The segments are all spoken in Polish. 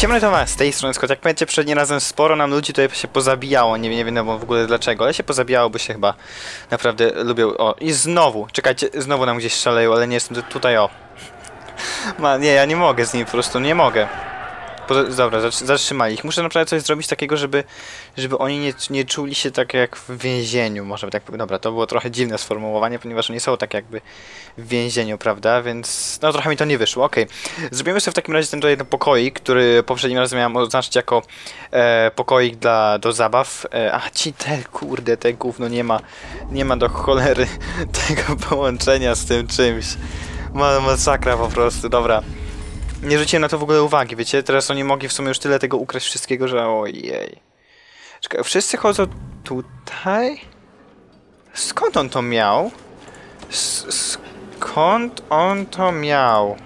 Siemretowa z tej strony Scott. Jak pamiętacie, przedni razem sporo nam ludzi tutaj się pozabijało. Nie, nie wiem w ogóle dlaczego, ale się pozabijało, bo się chyba naprawdę lubią. O, i znowu, czekajcie, znowu nam gdzieś szaleją, ale nie jestem tu- tutaj, o. Ma, nie, ja nie mogę z nim, po prostu nie mogę. Poza, dobra, zatr- zatrzymali ich. Muszę naprawdę coś zrobić takiego, żeby, żeby oni nie, nie czuli się tak jak w więzieniu. Może tak. Dobra, to było trochę dziwne sformułowanie, ponieważ oni są tak jakby w więzieniu, prawda? Więc no trochę mi to nie wyszło. Okej. Zrobimy sobie w takim razie ten tutaj pokoik, który poprzednim razem miałem oznaczyć jako e, pokoik dla, do zabaw. E, a ci te, kurde, te gówno nie ma, nie ma do cholery tego połączenia z tym czymś. Ma, masakra po prostu, dobra. Nie zwróciłem na to w ogóle uwagi, wiecie? Teraz oni mogli w sumie już tyle tego ukraść wszystkiego, że ojej. Czekaj, wszyscy chodzą tutaj? Skąd on to miał? S skąd on to miał?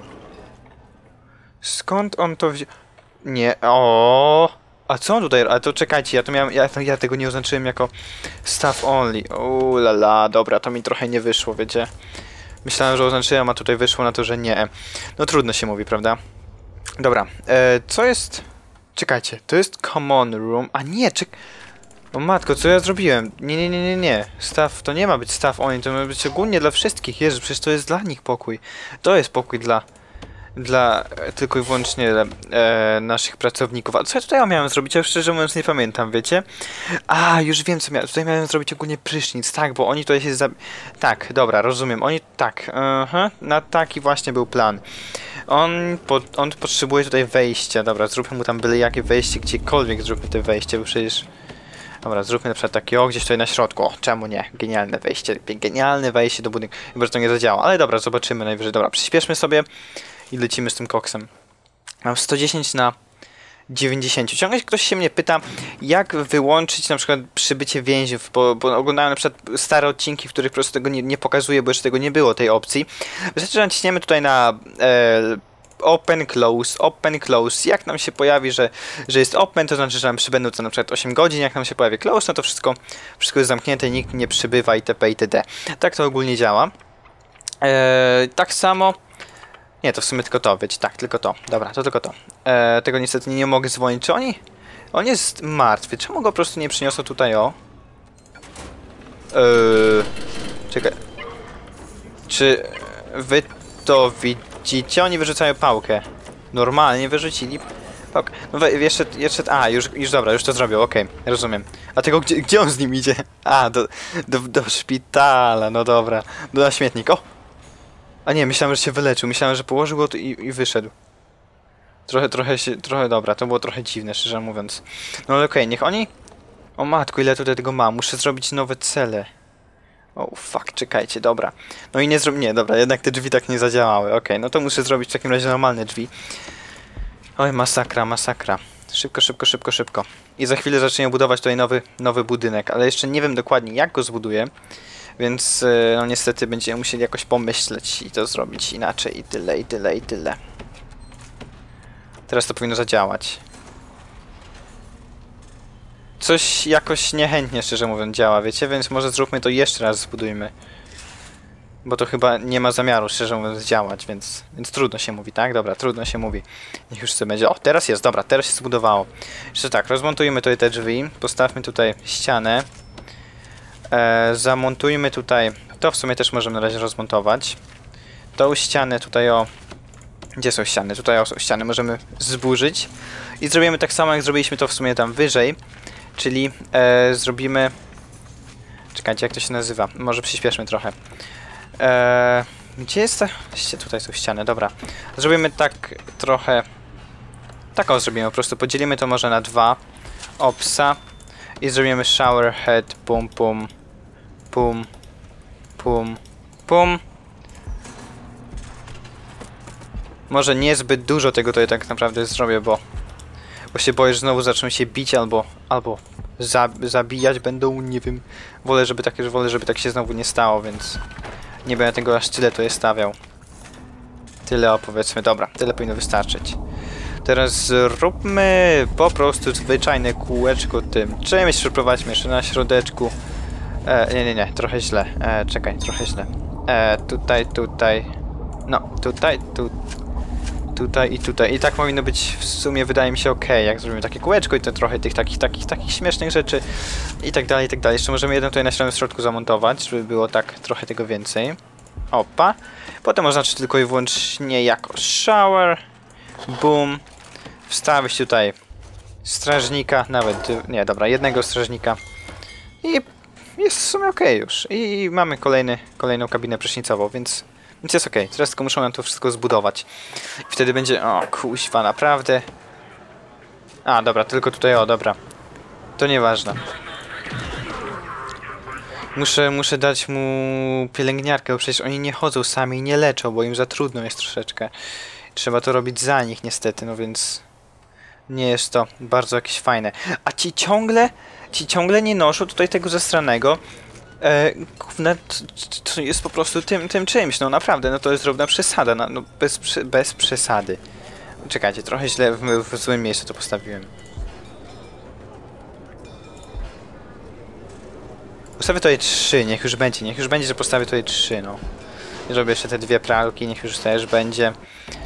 Skąd on to wziął? Nie, o. A co on tutaj? A to czekajcie, ja to miałem. Ja, ja tego nie oznaczyłem jako staff only. Uuu, la la, dobra, to mi trochę nie wyszło, wiecie? Myślałem, że oznaczyłem, a tutaj wyszło na to, że nie. No trudno się mówi, prawda? Dobra, e, co jest... Czekajcie, to jest common room... A nie, czek... O matko, co ja zrobiłem? Nie, nie, nie, nie, nie. Staff, to nie ma być staff only, to ma być ogólnie dla wszystkich. Jezu, przecież to jest dla nich pokój. To jest pokój dla... Dla e, tylko i wyłącznie e, naszych pracowników. A co ja tutaj miałem zrobić? Ja szczerze mówiąc nie pamiętam, wiecie? A, już wiem co miałem. Tutaj miałem zrobić ogólnie prysznic, tak, bo oni tutaj się za... Tak, dobra, rozumiem. Oni, tak, aha, na taki właśnie był plan. On, po, on potrzebuje tutaj wejścia. Dobra, zróbmy mu tam byle jakie wejście, gdziekolwiek zróbmy to wejście, bo przecież... Dobra, zróbmy na przykład takie, o, gdzieś tutaj na środku. O, czemu nie? Genialne wejście, genialne wejście do budynku. Chyba, że to nie zadziała, ale dobra, zobaczymy najwyżej. Dobra, przyspieszmy sobie i lecimy z tym koksem. Mam 110 na 90. Ciągle ktoś się mnie pyta, jak wyłączyć na przykład przybycie więźniów, bo, bo oglądałem na przykład stare odcinki, w których po prostu tego nie, nie pokazuje, bo jeszcze tego nie było, tej opcji. Wystarczy, że naciśniemy tutaj na e, open, close, open, close. Jak nam się pojawi, że, że jest open, to znaczy, że nam przybędą co na przykład 8 godzin, jak nam się pojawi close, no to wszystko, wszystko jest zamknięte, nikt nie przybywa itp. itd. Tak to ogólnie działa. E, tak samo nie, to w sumie tylko to, wiecie, tak, tylko to. Dobra, to tylko to. E, tego niestety nie mogę dzwonić. Czy oni... On jest martwy. Czemu go po prostu nie przyniosą tutaj, o? Eee, czekaj. Czy wy to widzicie? Oni wyrzucają pałkę. Normalnie wyrzucili pałkę. No jeszcze, jeszcze... A, już, już dobra, już to zrobił, okej, rozumiem. A tego, gdzie, gdzie on z nim idzie? A, do, do, do szpitala, no dobra. Do na śmietnik, o! A nie, myślałem, że się wyleczył. Myślałem, że położył go tu i, i wyszedł. Trochę, trochę się, trochę dobra, to było trochę dziwne, szczerze mówiąc. No ale okej, niech oni... O matko, ile tutaj tego mam? Muszę zrobić nowe cele. O oh, fuck, czekajcie, dobra. No i nie zrobię, nie, dobra, jednak te drzwi tak nie zadziałały. Okej, no to muszę zrobić w takim razie normalne drzwi. Oj, masakra, masakra. Szybko, szybko, szybko, szybko. I za chwilę zaczniemy budować tutaj nowy, nowy budynek, ale jeszcze nie wiem dokładnie jak go zbuduję. Więc y, no niestety będziemy musieli jakoś pomyśleć i to zrobić inaczej i tyle, i tyle, i tyle. Teraz to powinno zadziałać. Coś jakoś niechętnie, szczerze mówiąc, działa, wiecie? Więc może zróbmy to jeszcze raz, zbudujmy. Bo to chyba nie ma zamiaru, szczerze mówiąc, działać, więc, więc trudno się mówi, tak? Dobra, trudno się mówi. Niech już sobie będzie. O, teraz jest, dobra, teraz się zbudowało. Jeszcze tak, rozmontujmy tutaj te drzwi, postawmy tutaj ścianę. E, zamontujmy tutaj, to w sumie też możemy na razie rozmontować. Tą ścianę tutaj o... Gdzie są ściany? Tutaj o, są ściany, możemy zburzyć. I zrobimy tak samo jak zrobiliśmy to w sumie tam wyżej. Czyli e, zrobimy... Czekajcie, jak to się nazywa? Może przyspieszmy trochę. E, gdzie jest ta... Tutaj są ściany, dobra. Zrobimy tak trochę... Taką zrobimy, po prostu podzielimy to może na dwa. Opsa. I zrobimy shower head, pum pum, pum, pum, pum. Może niezbyt dużo tego tutaj tak naprawdę zrobię, bo, bo się boję, że znowu zaczną się bić albo, albo za, zabijać będą, nie wiem. Wolę, żeby tak, wolę, żeby tak się znowu nie stało, więc nie będę tego aż tyle tutaj stawiał. Tyle opowiedzmy, dobra, tyle powinno wystarczyć. Teraz zróbmy po prostu zwyczajne kółeczko tym. Czymś przeprowadźmy jeszcze na środeczku. E, nie, nie, nie, trochę źle. E, czekaj, trochę źle. E, tutaj, tutaj. No, tutaj, tu. Tutaj i tutaj. I tak powinno być w sumie, wydaje mi się, ok. Jak zrobimy takie kółeczko i to trochę tych takich, takich, takich śmiesznych rzeczy i tak dalej, i tak dalej. Jeszcze możemy jedno tutaj na samym środku zamontować, żeby było tak trochę tego więcej. Opa. Potem oznaczyć tylko i wyłącznie jako shower. Boom. Wstawić tutaj strażnika, nawet, nie, dobra, jednego strażnika. I jest w sumie ok już. I mamy kolejny, kolejną kabinę prysznicową, więc, więc jest ok. Teraz tylko muszą nam to wszystko zbudować. I wtedy będzie, o kuźwa, naprawdę. A, dobra, tylko tutaj, o, dobra. To nieważne. Muszę, muszę dać mu pielęgniarkę, bo przecież oni nie chodzą sami i nie leczą, bo im za trudno jest troszeczkę. Trzeba to robić za nich niestety, no więc nie jest to bardzo jakieś fajne. A ci ciągle, ci ciągle nie noszą tutaj tego zastranego. E, to, jest po prostu tym, tym czymś, no naprawdę, no to jest drobna przesada, no, no bez, bez przesady. Czekajcie, trochę źle w, w złym miejscu to postawiłem. Postawię tutaj trzy, niech już będzie, niech już będzie, że postawię tutaj trzy, no. Zrobię jeszcze te dwie pralki, niech już też będzie.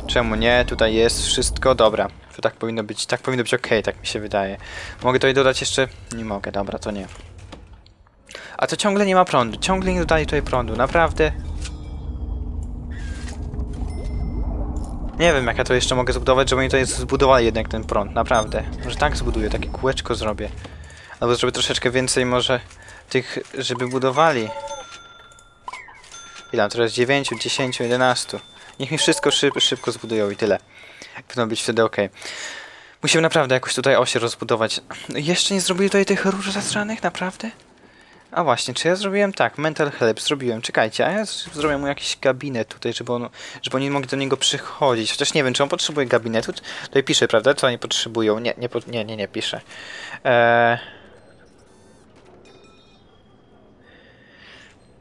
Czemu nie? Tutaj jest wszystko, dobra. To tak powinno być, tak powinno być ok, tak mi się wydaje. Mogę tutaj dodać jeszcze? Nie mogę, dobra, to nie. A to ciągle nie ma prądu, ciągle nie dodali tutaj prądu, naprawdę. Nie wiem, jak ja to jeszcze mogę zbudować, żeby oni tutaj zbudowali jednak ten prąd, naprawdę. Może tak zbuduję, takie kółeczko zrobię. Albo zrobię troszeczkę więcej może tych, żeby budowali. Ile? Teraz 9, 10, 11. Niech mi wszystko szyb, szybko zbudują i tyle. Powinno być wtedy ok. Musimy naprawdę jakoś tutaj osie rozbudować. Jeszcze nie zrobili tutaj tych róż zastranych? Naprawdę? A właśnie, czy ja zrobiłem tak? Mental help zrobiłem. Czekajcie, a ja zrobię mu jakiś gabinet tutaj, żeby, on, żeby oni mogli do niego przychodzić. Chociaż nie wiem, czy on potrzebuje gabinetu. Tutaj pisze, prawda? Co oni potrzebują. Nie, nie, nie, nie, nie pisze. Eee...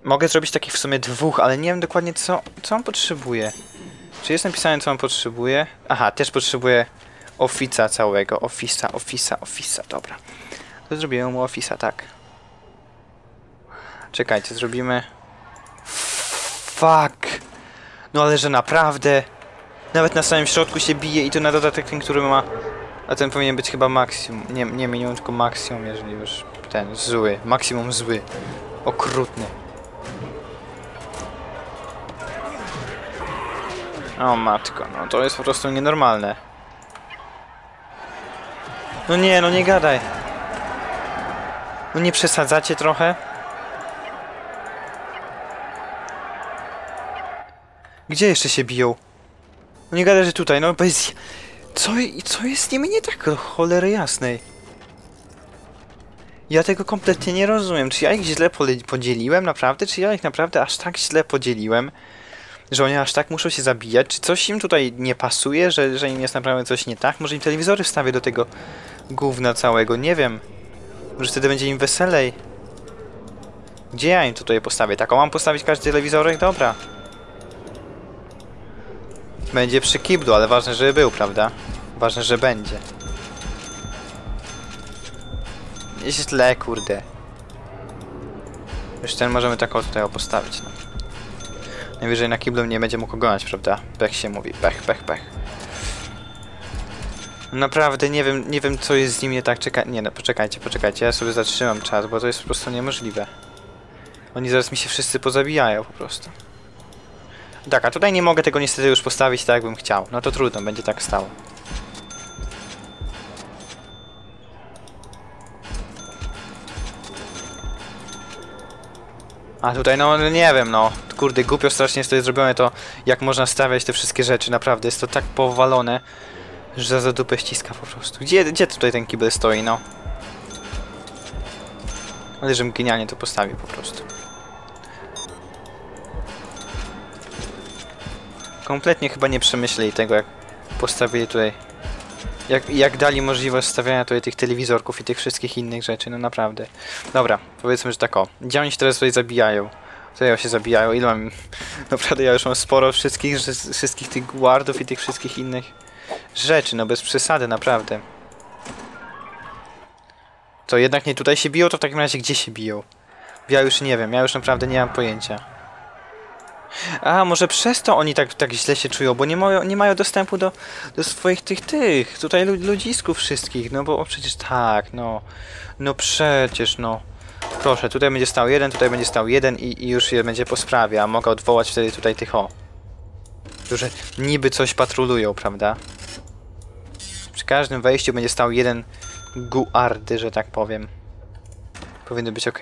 Mogę zrobić takich w sumie dwóch, ale nie wiem dokładnie co, co on potrzebuje. Czy jest napisane co on potrzebuje? Aha, też potrzebuje ofica całego. Ofisa, ofisa, ofisa, dobra. To zrobiłem mu ofisa, tak. Czekajcie, zrobimy... Fuck! No ale że naprawdę... Nawet na samym środku się bije i to na dodatek ten, który ma... A ten powinien być chyba maksimum. Nie, nie minimum, tylko maksimum, jeżeli już ten zły. Maksimum zły. Okrutny. O matko, no to jest po prostu nienormalne. No nie, no nie gadaj. No nie przesadzacie trochę? Gdzie jeszcze się biją? No nie gadaj, że tutaj, no bez... Co, co jest z nimi nie tak, cholery jasnej? Ja tego kompletnie nie rozumiem. Czy ja ich źle podzieliłem naprawdę? Czy ja ich naprawdę aż tak źle podzieliłem? Że oni aż tak muszą się zabijać? Czy coś im tutaj nie pasuje? Że, że im jest naprawdę coś nie tak? Może im telewizory wstawię do tego gówna całego? Nie wiem. Może wtedy będzie im weselej. Gdzie ja im tutaj postawię? Taką mam postawić każdy telewizorek? Dobra. Będzie przy kiblu, ale ważne, żeby był, prawda? Ważne, że będzie. Jest źle, kurde. Już ten możemy taką tutaj postawić, no. Najwyżej na kiblu nie będzie mógł oglądać, prawda? Pech się mówi, pech, pech, pech. Naprawdę nie wiem, nie wiem co jest z nim nie tak, czeka... Nie no, poczekajcie, poczekajcie, ja sobie zatrzymam czas, bo to jest po prostu niemożliwe. Oni zaraz mi się wszyscy pozabijają po prostu. Tak, a tutaj nie mogę tego niestety już postawić tak jakbym chciał. No to trudno, będzie tak stało. A tutaj, no nie wiem, no. Kurde, głupio strasznie jest to zrobione to, jak można stawiać te wszystkie rzeczy, naprawdę. Jest to tak powalone, że za, dupę ściska po prostu. Gdzie, gdzie tutaj ten kibel stoi, no? Ale żebym genialnie to postawił po prostu. Kompletnie chyba nie przemyśleli tego, jak postawili tutaj. Jak, jak dali możliwość stawiania tutaj tych telewizorków i tych wszystkich innych rzeczy, no naprawdę. Dobra, powiedzmy, że tak o. Gdzie oni się teraz tutaj zabijają? Tutaj się zabijają, ile mam... Naprawdę ja już mam sporo wszystkich, wszystkich tych guardów i tych wszystkich innych rzeczy, no bez przesady, naprawdę. To jednak nie tutaj się biją, to w takim razie gdzie się biją? Ja już nie wiem, ja już naprawdę nie mam pojęcia. A, może przez to oni tak, tak źle się czują, bo nie mają, nie mają dostępu do, do swoich tych, tych, tutaj lu- ludzisków wszystkich, no bo o, przecież tak, no, no przecież, no. Proszę, tutaj będzie stał jeden, tutaj będzie stał jeden i, i już je będzie po sprawie, a mogę odwołać wtedy tutaj tych o. Którzy niby coś patrolują, prawda? Przy każdym wejściu będzie stał jeden guardy, że tak powiem. Powinno być ok.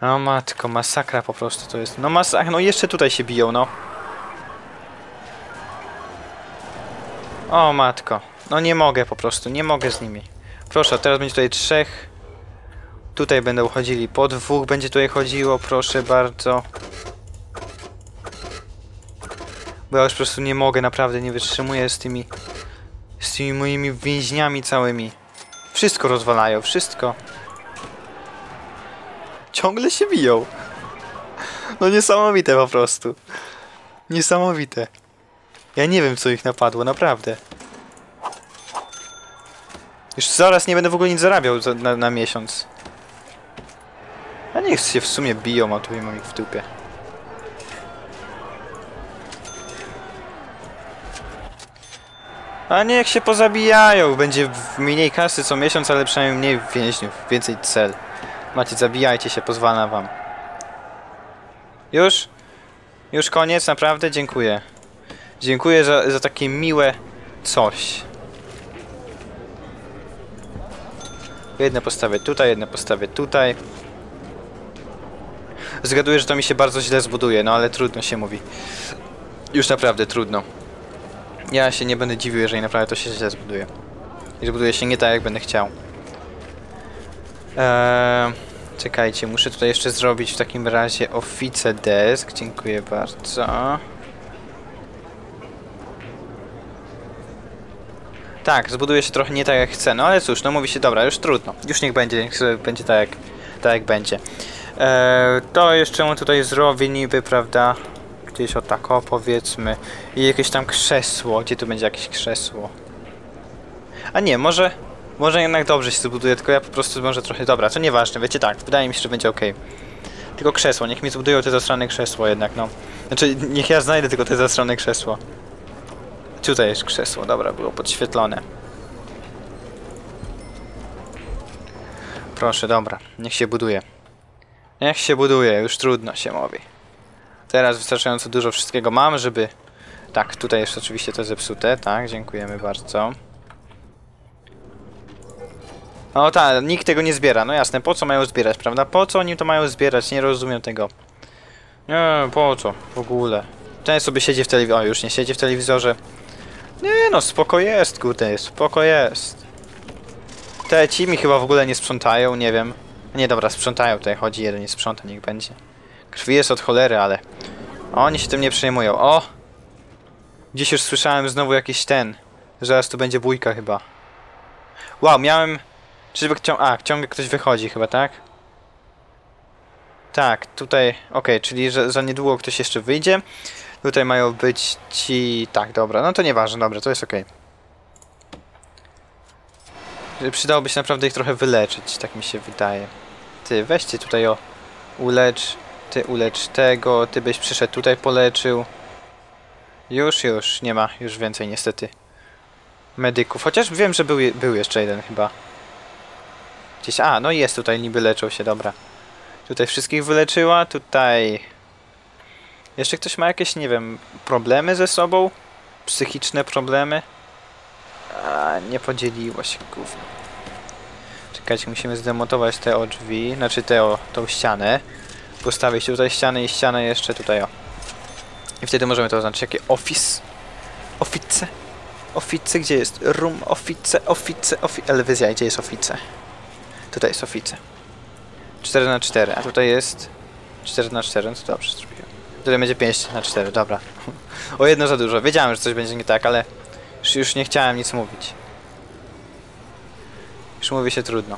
O matko, masakra po prostu to jest. No masakra, no jeszcze tutaj się biją, no. O matko. No nie mogę po prostu, nie mogę z nimi. Proszę, teraz będzie tutaj trzech. Tutaj będą chodzili, po dwóch będzie tutaj chodziło, proszę bardzo. Bo ja już po prostu nie mogę, naprawdę nie wytrzymuję z tymi... Z tymi moimi więźniami całymi. Wszystko rozwalają, wszystko. Ciągle się biją. No niesamowite po prostu. Niesamowite. Ja nie wiem co ich napadło, naprawdę. Już zaraz nie będę w ogóle nic zarabiał za, na, na miesiąc. A niech się w sumie biją, a tu mam ich w dupie. A niech się pozabijają. Będzie mniej kasy co miesiąc, ale przynajmniej mniej więźniów, więcej cel. Macie, zabijajcie się, pozwalam wam. Już? Już koniec, naprawdę? Dziękuję. Dziękuję za, za takie miłe coś. Jedne postawię tutaj, jedne postawię tutaj. Zgaduję, że to mi się bardzo źle zbuduje, no ale trudno się mówi. Już naprawdę trudno. Ja się nie będę dziwił, jeżeli naprawdę to się źle zbuduje. I zbuduje się nie tak, jak będę chciał. Eee, czekajcie, muszę tutaj jeszcze zrobić w takim razie ofice desk. Dziękuję bardzo. Tak, zbuduje się trochę nie tak jak chcę, no ale cóż, no mówi się, dobra, już trudno. Już niech będzie, niech będzie tak jak, tak jak będzie. Eee, to jeszcze mu tutaj zrobię niby, prawda? Gdzieś o tak, o powiedzmy. I jakieś tam krzesło. Gdzie tu będzie jakieś krzesło? A nie, może... Może jednak dobrze się zbuduje, tylko ja po prostu może trochę... Dobra, to nieważne, wiecie tak, wydaje mi się, że będzie ok. Tylko krzesło, niech mi zbudują te zasrane krzesło jednak, no. Znaczy, niech ja znajdę tylko te zasrane krzesło. Tutaj jest krzesło, dobra, było podświetlone. Proszę, dobra, niech się buduje. Niech się buduje, już trudno się mówi. Teraz wystarczająco dużo wszystkiego mam, żeby... Tak, tutaj jest oczywiście to zepsute, tak, dziękujemy bardzo. No tak, nikt tego nie zbiera, no jasne, po co mają zbierać, prawda? Po co oni to mają zbierać? Nie rozumiem tego. Nie, po co w ogóle? Ten sobie siedzi w telewizorze, o już nie siedzi w telewizorze. Nie no, spoko jest, kurde, spoko jest. Te ci mi chyba w ogóle nie sprzątają, nie wiem. Nie, dobra, sprzątają, tutaj chodzi, jeden nie sprząta, niech będzie. Krwi jest od cholery, ale... Oni się tym nie przejmują. O! Dziś już słyszałem znowu jakiś ten. Zaraz tu będzie bójka chyba. Wow, miałem... Czyżby cią... A, ciągle ktoś wychodzi chyba, tak? Tak, tutaj... Okej, czyli że za niedługo ktoś jeszcze wyjdzie. Tutaj mają być ci... Tak, dobra, no to nieważne, dobra, to jest okej. Przydałoby się naprawdę ich trochę wyleczyć, tak mi się wydaje. Ty, weźcie tutaj o... Ulecz... Ty ulecz tego, ty byś przyszedł tutaj poleczył. Już, już, nie ma już więcej niestety medyków. Chociaż wiem, że był, był jeszcze jeden chyba. Gdzieś, a, no jest tutaj, niby leczą się, dobra. Tutaj wszystkich wyleczyła, tutaj... Jeszcze ktoś ma jakieś, nie wiem, problemy ze sobą? Psychiczne problemy? A, nie podzieliło się, gówno. Czekajcie, musimy zdemontować te o drzwi, znaczy te o, tą ścianę. Postawić tutaj ścianę i ścianę jeszcze tutaj o. I wtedy możemy to oznaczyć jakie office. Ofice. Ofice, gdzie jest? Room, ofice, ofice, ofi... Elewizja, gdzie jest ofice? Tutaj ofice. 4 na 4 a tutaj jest 4 na 4 no to dobrze zrobiłem. Tutaj będzie 5 na 4 dobra. o jedno za dużo. Wiedziałem, że coś będzie nie tak, ale już, już nie chciałem nic mówić. Już mówi się trudno.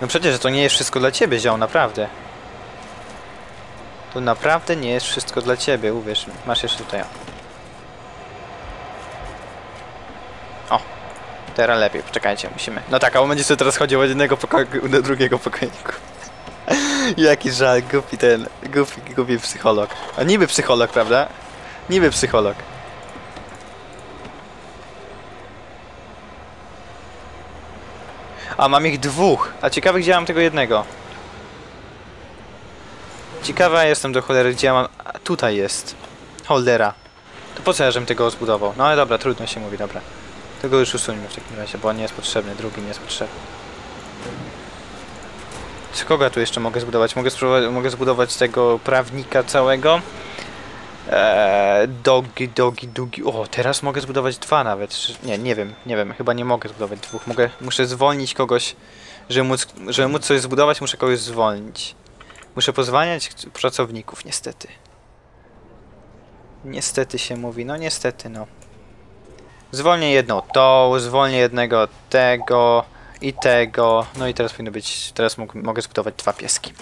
No przecież to nie jest wszystko dla ciebie, ziom, naprawdę. To naprawdę nie jest wszystko dla ciebie, uwierz mi. Masz jeszcze tutaj. O. o. Teraz lepiej, poczekajcie, musimy. No tak, a on będzie sobie teraz chodził od jednego pokoju do drugiego pokoiku. Jaki żal, głupi ten, głupi, głupi psycholog. A niby psycholog, prawda? Niby psycholog. A mam ich dwóch. A ciekawe gdzie mam tego jednego. Ciekawa jestem do cholery gdzie ja mam... A, tutaj jest. Holdera. To po co ja żebym tego zbudował? No ale dobra, trudno się mówi, dobra. Tego już usuńmy w takim razie, bo on nie jest potrzebny, drugi nie jest potrzebny. Czy kogo ja tu jeszcze mogę zbudować? Mogę, mogę zbudować tego prawnika całego. Eee, dogi, dogi, dogi. O, teraz mogę zbudować dwa nawet. Nie, nie wiem, nie wiem. Chyba nie mogę zbudować dwóch. Mogę, muszę zwolnić kogoś. Żeby móc, żeby móc coś zbudować, muszę kogoś zwolnić. Muszę pozwalniać pracowników, niestety. Niestety się mówi, no niestety, no. Zwolnię jedną tą, zwolnię jednego tego i tego. No i teraz powinno być, teraz mogę zbudować dwa pieski.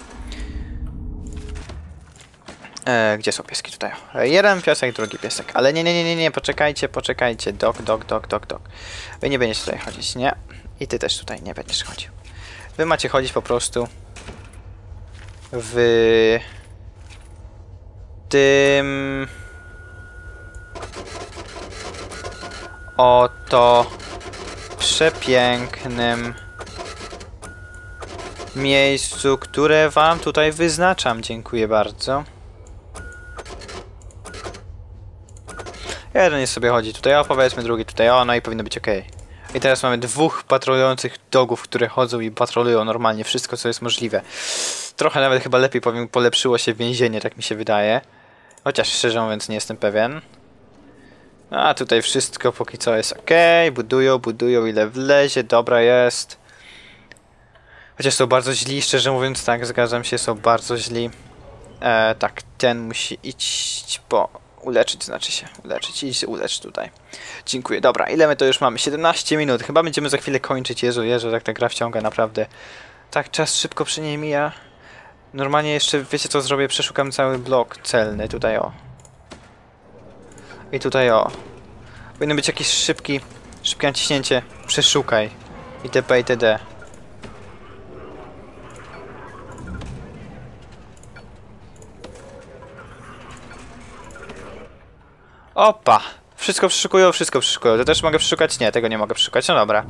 E, gdzie są pieski tutaj? E, jeden piesek, drugi piesek. Ale nie, nie, nie, nie, nie, poczekajcie, poczekajcie. Dok, dok, dok, dok, dok. Wy nie będziecie tutaj chodzić, nie? I ty też tutaj nie będziesz chodził. Wy macie chodzić po prostu w tym oto przepięknym miejscu, które wam tutaj wyznaczam. Dziękuję bardzo. Jeden jest sobie chodzi tutaj, o powiedzmy drugi tutaj, o no i powinno być ok. I teraz mamy dwóch patrolujących dogów, które chodzą i patrolują normalnie wszystko, co jest możliwe. Trochę nawet chyba lepiej powiem, polepszyło się więzienie, tak mi się wydaje. Chociaż szczerze mówiąc nie jestem pewien. A tutaj wszystko póki co jest ok. Budują, budują ile wlezie, dobra jest. Chociaż są bardzo źli, szczerze mówiąc, tak, zgadzam się, są bardzo źli. E, tak, ten musi iść po... Uleczyć znaczy się, uleczyć, idź ulecz tutaj. Dziękuję, dobra, ile my to już mamy? 17 minut, chyba będziemy za chwilę kończyć, Jezu, Jezu, tak ta gra wciąga, naprawdę. Tak, czas szybko przy niej mija. Normalnie jeszcze, wiecie co zrobię? Przeszukam cały blok celny, tutaj o. I tutaj o. Powinno być jakiś szybki, szybkie naciśnięcie. Przeszukaj. itp. itd. Opa! Wszystko przeszukują, wszystko przeszukują. To też mogę przeszukać? Nie, tego nie mogę przeszukać. No dobra.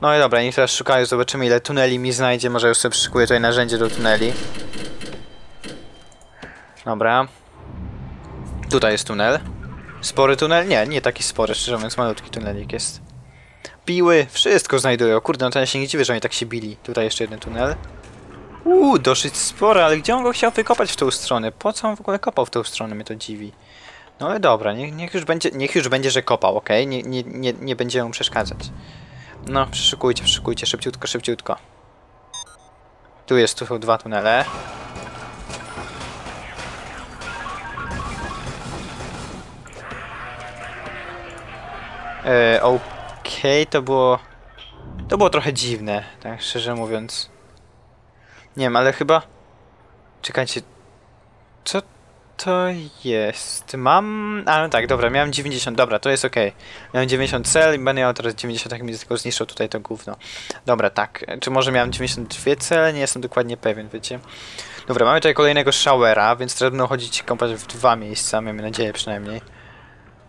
No i dobra, niech teraz szukają, zobaczymy ile tuneli mi znajdzie. Może już sobie przeszukuję tutaj narzędzie do tuneli. Dobra. Tutaj jest tunel. Spory tunel? Nie, nie taki spory, szczerze mówiąc, malutki tunelik jest. Piły, wszystko znajdują. Kurde, no to ja się nie dziwię, że oni tak się bili. Tutaj jeszcze jeden tunel. Uuu, dosyć spory, ale gdzie on go chciał wykopać w tą stronę? Po co on w ogóle kopał w tą stronę? Mnie to dziwi. No ale dobra, niech, niech, już, będzie, niech już będzie, że kopał, ok? Nie, nie, nie, nie będziemy mu przeszkadzać. No, przeszukujcie, przeszukujcie, szybciutko, szybciutko. Tu jest, tu są dwa tunele. E, Okej, to było... To było trochę dziwne, tak szczerze mówiąc. Nie wiem, ale chyba... Czekajcie. Co to jest? Mam... A, no tak, dobra, miałem 90, dobra, to jest ok. Miałem 90 cel i będę miał teraz 90, jak mi tylko zniszczył tutaj to gówno. Dobra, tak. Czy może miałem 92 cele? Nie jestem dokładnie pewien, wiecie. Dobra, mamy tutaj kolejnego showera, więc teraz będą chodzić kąpać w dwa miejsca, mamy nadzieję przynajmniej.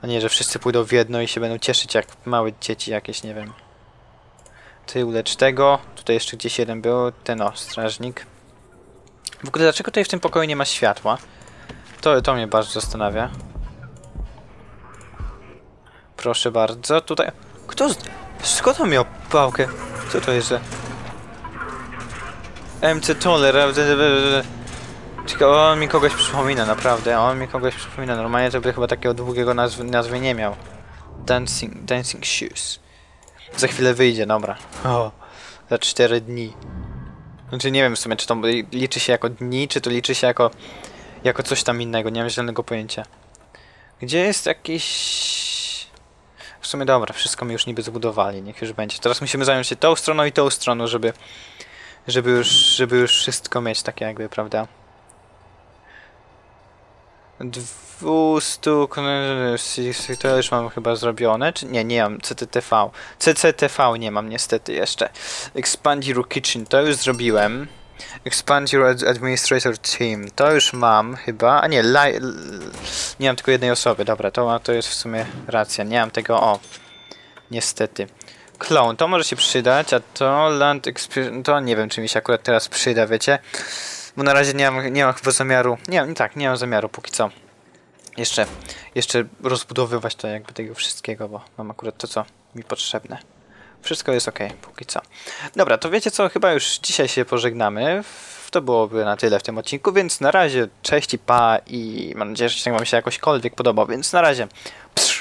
A nie, że wszyscy pójdą w jedno i się będą cieszyć jak małe dzieci jakieś, nie wiem. Ty ulecz tego. Tutaj jeszcze gdzieś jeden był. Ten o, strażnik. W ogóle dlaczego tutaj w tym pokoju nie ma światła? To, to mnie bardzo zastanawia. Proszę bardzo, tutaj... Kto z... Skąd on miał pałkę? Co to jest za... MC Toller... Czekaj, on mi kogoś przypomina, naprawdę. On mi kogoś przypomina. Normalnie to by chyba takiego długiego nazwy, nazwy nie miał. Dancing, dancing Shoes. Za chwilę wyjdzie, dobra. O, za 4 dni. Znaczy nie wiem w sumie, czy to liczy się jako dni, czy to liczy się jako, jako coś tam innego. Nie mam żadnego pojęcia. Gdzie jest jakiś... W sumie dobra, wszystko mi już niby zbudowali, niech już będzie. Teraz musimy zająć się tą stroną i tą stroną, żeby, żeby, już, żeby już wszystko mieć takie jakby, prawda? 200 to już mam chyba zrobione, czy nie, nie mam CTTV. CCTV nie mam niestety jeszcze. Expand your kitchen to już zrobiłem. Expand your ad- administrator team to już mam chyba, a nie, nie mam tylko jednej osoby, dobra, to, to jest w sumie racja, nie mam tego, o, niestety. Clone, to może się przydać, a to Land Experience, to nie wiem czy mi się akurat teraz przyda, wiecie. Bo na razie nie mam, nie mam chyba zamiaru, nie tak, nie mam zamiaru póki co. Jeszcze, jeszcze rozbudowywać to jakby tego wszystkiego, bo mam akurat to, co mi potrzebne. Wszystko jest ok, póki co. Dobra, to wiecie co, chyba już dzisiaj się pożegnamy. To byłoby na tyle w tym odcinku, więc na razie cześć i pa i mam nadzieję, że odcinek wam się jakośkolwiek podobał, więc na razie. Psz.